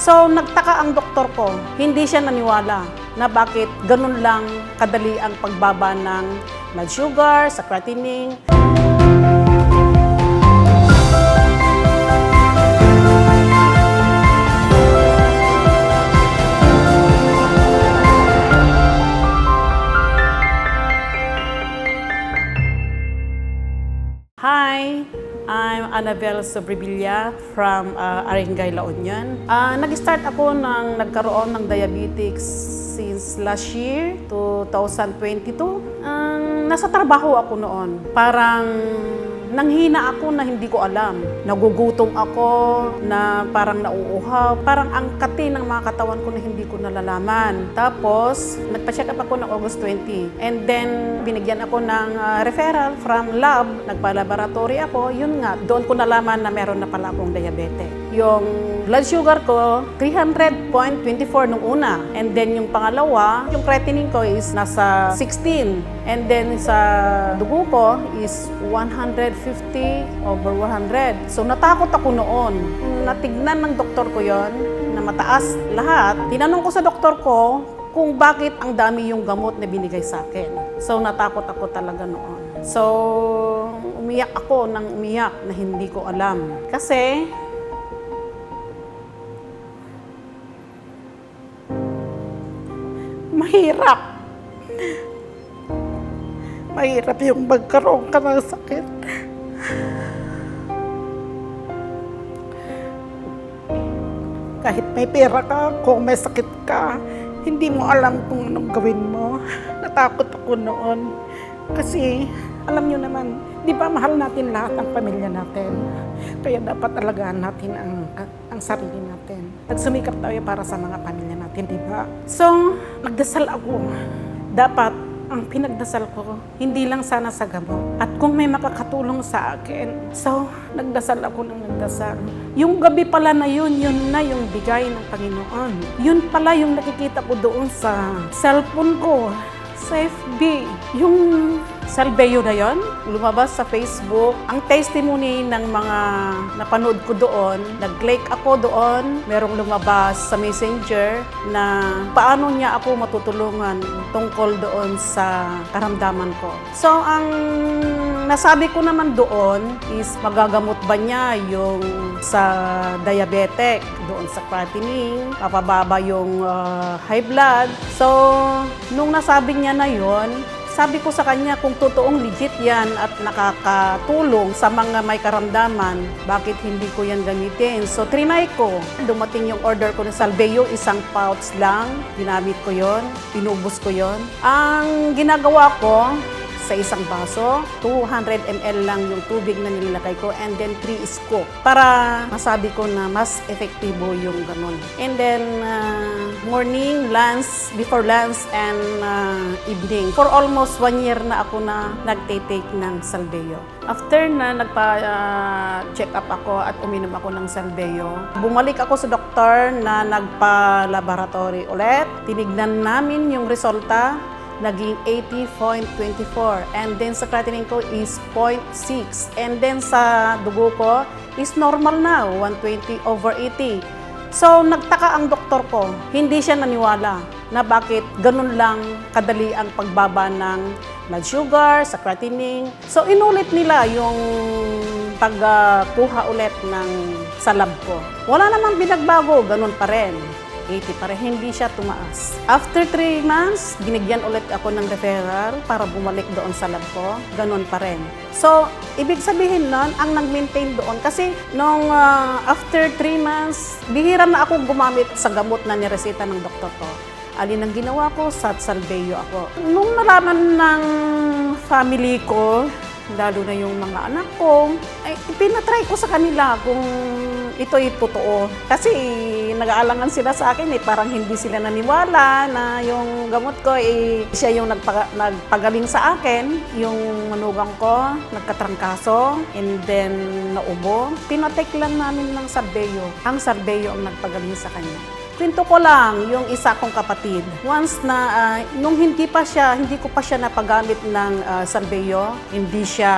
So, nagtaka ang doktor ko. Hindi siya naniwala na bakit ganun lang kadali ang pagbaba ng blood sugar, sa creatinine. Hi, I'm Annabelle Sobrevilla from uh, Arengay, La Union. Uh, nag-start ako nang nagkaroon ng diabetes since last year, 2022. Ang nasa trabaho ako noon. Parang nanghina ako na hindi ko alam. Nagugutom ako, na parang nauuhaw. Parang ang kati ng mga katawan ko na hindi ko nalalaman. Tapos, nagpa-check up ako ng August 20. And then, binigyan ako ng uh, referral from lab. Nagpa-laboratory ako. Yun nga, doon ko nalaman na meron na pala akong diabetes. Yung blood sugar ko, 300.24 nung una. And then yung pangalawa, yung creatinine ko is nasa 16. And then sa dugo ko is 150 over 100. So natakot ako noon. Natignan ng doktor ko yon na mataas lahat. Tinanong ko sa doktor ko kung bakit ang dami yung gamot na binigay sa akin. So natakot ako talaga noon. So umiyak ako ng umiyak na hindi ko alam. Kasi mahirap. Mahirap yung magkaroon ka ng sakit. Kahit may pera ka, kung may sakit ka, hindi mo alam kung anong gawin mo. Natakot ako noon. Kasi, alam nyo naman, di ba mahal natin lahat ang pamilya natin? Kaya dapat alagaan natin ang, ang sarili natin. Nagsumikap tayo para sa mga pamilya natin, di ba? So, nagdasal ako. Dapat ang pinagdasal ko, hindi lang sana sa gamot. At kung may makakatulong sa akin, so, nagdasal ako ng nagdasal. Yung gabi pala na yun, yun na yung bigay ng Panginoon. Yun pala yung nakikita ko doon sa cellphone ko, sa FB. Yung Salveyo na yon, lumabas sa Facebook. Ang testimony ng mga napanood ko doon, nag-click ako doon, merong lumabas sa messenger na paano niya ako matutulungan tungkol doon sa karamdaman ko. So, ang nasabi ko naman doon is magagamot ba niya yung sa diabetic, doon sa creatinine, papababa yung uh, high blood. So, nung nasabi niya na yon, sabi ko sa kanya kung totoong legit yan at nakakatulong sa mga may karamdaman, bakit hindi ko yan gamitin? So, trinay ko. Dumating yung order ko ng Salveyo, isang pouch lang. Ginamit ko yon, pinubos ko yon. Ang ginagawa ko, sa isang baso, 200 ml lang yung tubig na nilalagay ko, and then 3 scoop para masabi ko na mas efektibo yung ganun. And then, uh, morning, lunch, before lunch, and uh, evening. For almost one year na ako na nagtitake ng Salveyo. After na nagpa-check up ako at uminom ako ng Salveyo, bumalik ako sa doktor na nagpa-laboratory ulit. Tinignan namin yung resulta naging 80.24. And then sa creatinine ko is 0.6. And then sa dugo ko is normal na, 120 over 80. So, nagtaka ang doktor ko. Hindi siya naniwala na bakit ganun lang kadali ang pagbaba ng blood sugar, sa creatinine. So, inulit nila yung pagkuha ulit ng sa lab ko. Wala namang binagbago, ganun pa rin. 80 para hindi siya tumaas. After 3 months, binigyan ulit ako ng referral para bumalik doon sa lab ko. Ganun pa rin. So, ibig sabihin nun, ang nag-maintain doon, kasi nung uh, after 3 months, bihira na ako gumamit sa gamot na niresita ng doktor ko. Alin ang ginawa ko, sa Salveyo ako. Nung nalaman ng family ko, lalo na yung mga anak ko, ay pinatry ko sa kanila kung ito'y totoo. Kasi nag-aalangan sila sa akin eh, parang hindi sila naniwala na yung gamot ko eh, siya yung nagpaga- nagpagaling sa akin. Yung manugang ko, nagkatrangkaso, and then naubo. Pinatek lang namin ng sarbeyo. Ang sarbeyo ang nagpagaling sa kanya. Kwento ko lang yung isa kong kapatid. Once na, ah, nung hindi pa siya, hindi ko pa siya napagamit ng uh, Salveyo, hindi siya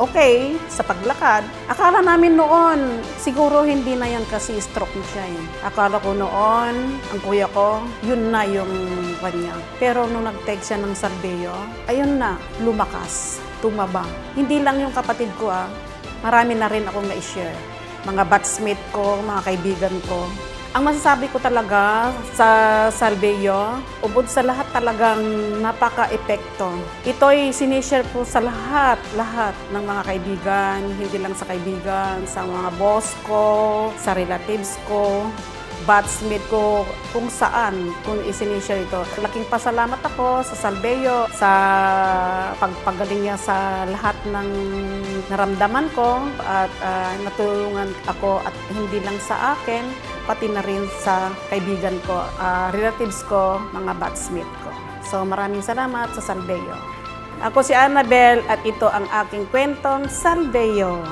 okay sa paglakad. Akala namin noon, siguro hindi na yan kasi stroke na siya eh. Akala ko noon, ang kuya ko, yun na yung kanya. Pero nung nag-take siya ng Salveyo, ayun na, lumakas, tumaba. Hindi lang yung kapatid ko ah, marami na rin akong na-share. Mga batchmate ko, mga kaibigan ko. Ang masasabi ko talaga sa Salveyo, ubod sa lahat talagang napaka-epekto. Ito'y sinishare ko sa lahat, lahat ng mga kaibigan, hindi lang sa kaibigan, sa mga boss ko, sa relatives ko, batchmate ko, kung saan, kung isinishare ito. Laking pasalamat ako sa Salveyo, sa pagpagaling niya sa lahat ng naramdaman ko at ah, natulungan ako at hindi lang sa akin, pati na rin sa kaibigan ko, ah, relatives ko, mga batchmate ko. So maraming salamat sa Salveyo. Ako si Annabel at ito ang aking kwentong Salveyo.